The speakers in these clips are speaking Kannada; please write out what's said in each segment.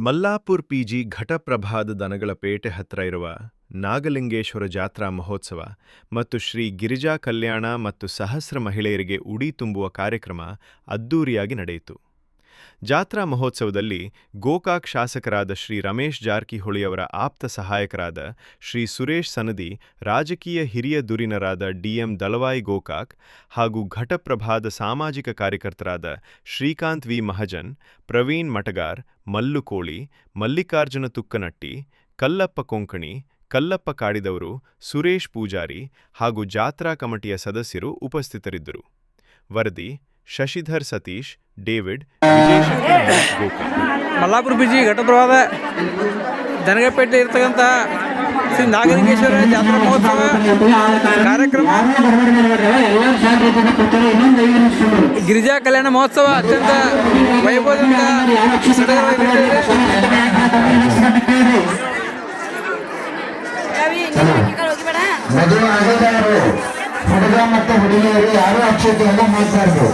ಮಲ್ಲಾಪುರ್ ಪಿಜಿ ಘಟಪ್ರಭಾದ ದನಗಳ ಪೇಟೆ ಹತ್ರ ಇರುವ ನಾಗಲಿಂಗೇಶ್ವರ ಜಾತ್ರಾ ಮಹೋತ್ಸವ ಮತ್ತು ಶ್ರೀ ಗಿರಿಜಾ ಕಲ್ಯಾಣ ಮತ್ತು ಸಹಸ್ರ ಮಹಿಳೆಯರಿಗೆ ಉಡಿ ತುಂಬುವ ಕಾರ್ಯಕ್ರಮ ಅದ್ದೂರಿಯಾಗಿ ನಡೆಯಿತು. ಜಾತ್ರಾ ಮಹೋತ್ಸವದಲ್ಲಿ ಗೋಕಾಕ್ ಶಾಸಕರಾದ ಶ್ರೀ ರಮೇಶ್ ಜಾರಕಿಹೊಳಿಯವರ ಆಪ್ತ ಸಹಾಯಕರಾದ ಶ್ರೀ ಸುರೇಶ್ ಸನದಿ, ರಾಜಕೀಯ ಹಿರಿಯ ದುರಿನರಾದ ಡಿಎಂ ದಳವಾಯಿ ಗೋಕಾಕ್ ಹಾಗೂ ಘಟಪ್ರಭಾದ ಸಾಮಾಜಿಕ ಕಾರ್ಯಕರ್ತರಾದ ಶ್ರೀಕಾಂತ್ ವಿ. ಮಹಜನ್, ಪ್ರವೀಣ್ ಮಟಗಾರ್ ಮಲ್ಲುಕೋಳಿ ಮಲ್ಲಿಕಾರ್ಜುನ ತುಕ್ಕನಟ್ಟಿ, ಕಲ್ಲಪ್ಪ ಕೊಂಕಣಿ, ಕಲ್ಲಪ್ಪ ಕಾಡಿದವರು, ಸುರೇಶ್ ಪೂಜಾರಿ ಹಾಗೂ ಜಾತ್ರಾ ಕಮಿಟಿಯ ಸದಸ್ಯರು ಉಪಸ್ಥಿತರಿದ್ದರು. ವರದಿ Shashidhar Satish David Mallapura B G ಘಟಪ್ರವಾದ Danagapete ಇರ್ತಕ್ಕಂಥ ಶ್ರೀ ನಾಗಲಿಂಗೇಶ್ವರ ಜಾತ್ರಾ ಮಹೋತ್ಸವ ಕಾರ್ಯಕ್ರಮ. ಗಿರಿಜಾ ಕಲ್ಯಾಣ ಮಹೋತ್ಸವ ಅತ್ಯಂತ ವೈಭವದಿಂದ ಮದುವೆ ಆಗದವರು ಹುಡುಗ ಮತ್ತು ಹುಡುಗಿಯರು ಯಾರು ಅಕ್ಷತೆಯನ್ನು ಮಾಡ್ಬಾರ್ದು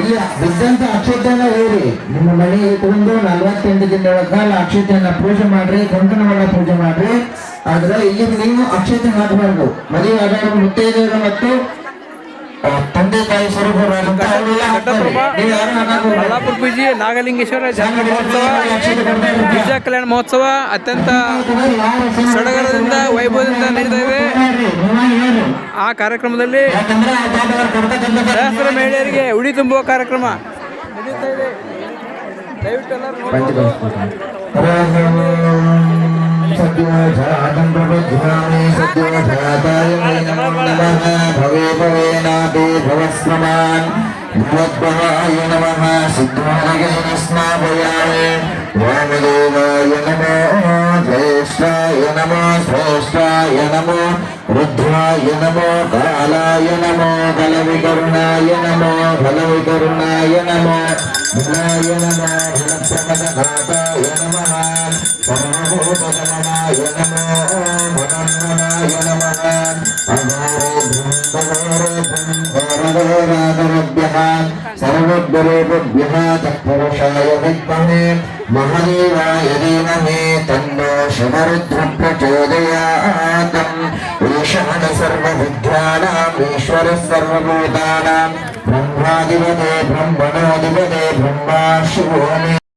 ಇಲ್ಲ ಬಿದ್ದಂತ ಅಕ್ಷತೆಯನ್ನ ಹೇಳಿ. ನಿಮ್ಮ ಮನೆ ತಗೊಂಡು ನಲವತ್ತೆಂಟು ದಿನಗಳ ಕಾಲ ಅಕ್ಷತೆಯನ್ನ ಪೂಜೆ ಮಾಡ್ರಿ ಕಂಕಣವನ್ನ ಪೂಜೆ ಮಾಡ್ರಿ. ಆದ್ರೆ ಇಲ್ಲಿ ನೀವು ಅಕ್ಷತೆ ಹಾಕಬಾರ್ದು ಮದುವೆ ಆದವರು ಮುತ್ತೈದೆಯರು ಮತ್ತು ಮಲ್ಲಾಪುರ ಬಿಜಿ ನಾಗಲಿಂಗೇಶ್ವರ ಜಾತ್ರಾ ಮಹೋತ್ಸವ ಗಿರಿಜಾ ಕಲ್ಯಾಣ ಮಹೋತ್ಸವ ಅತ್ಯಂತ ಸಡಗರದಿಂದ, ವೈಭವದಿಂದ ನಡೀತಾ ಇದೆ ಆ ಕಾರ್ಯಕ್ರಮದಲ್ಲಿ ಸಹಸ್ರ ಮಹಿಳೆಯರಿಗೆ ಉಡಿ ತುಂಬುವ ಕಾರ್ಯಕ್ರಮ ನಡೀತಾ ಇದೆ. ದಯವಿಟ್ಟು ಎಲ್ಲರೂ सद्योजातम्प्रबुद्ध्यामि सद्योजाताय मे नमो नमः भवे भवे नाभे भवस्रमान् भवद्भवाय नमः सिद्धानगेन स्नापयामि। वामदेवाय नमो, ज्येष्ठाय नमो, श्रेष्ठाय नमो रुद्राय नमो कालाय नमो, बलविकरुणाय नमो बलविकरुणाय नमो बलाय नमो बलप्रमदघाताय नमः। समाभूतनमः अघोरेभ्यः सर्वभ्यः तत्पुरुषाय विद्महे महदेवाय धीमहि तन्नो शिवरुद्रप्रचोदयात् ईशान सर्वविद्यानाम् ईश्वरः सर्वभूतानां ब्रह्माधिपते ब्रह्मणोऽधिपते ब्रह्मा शिवो मे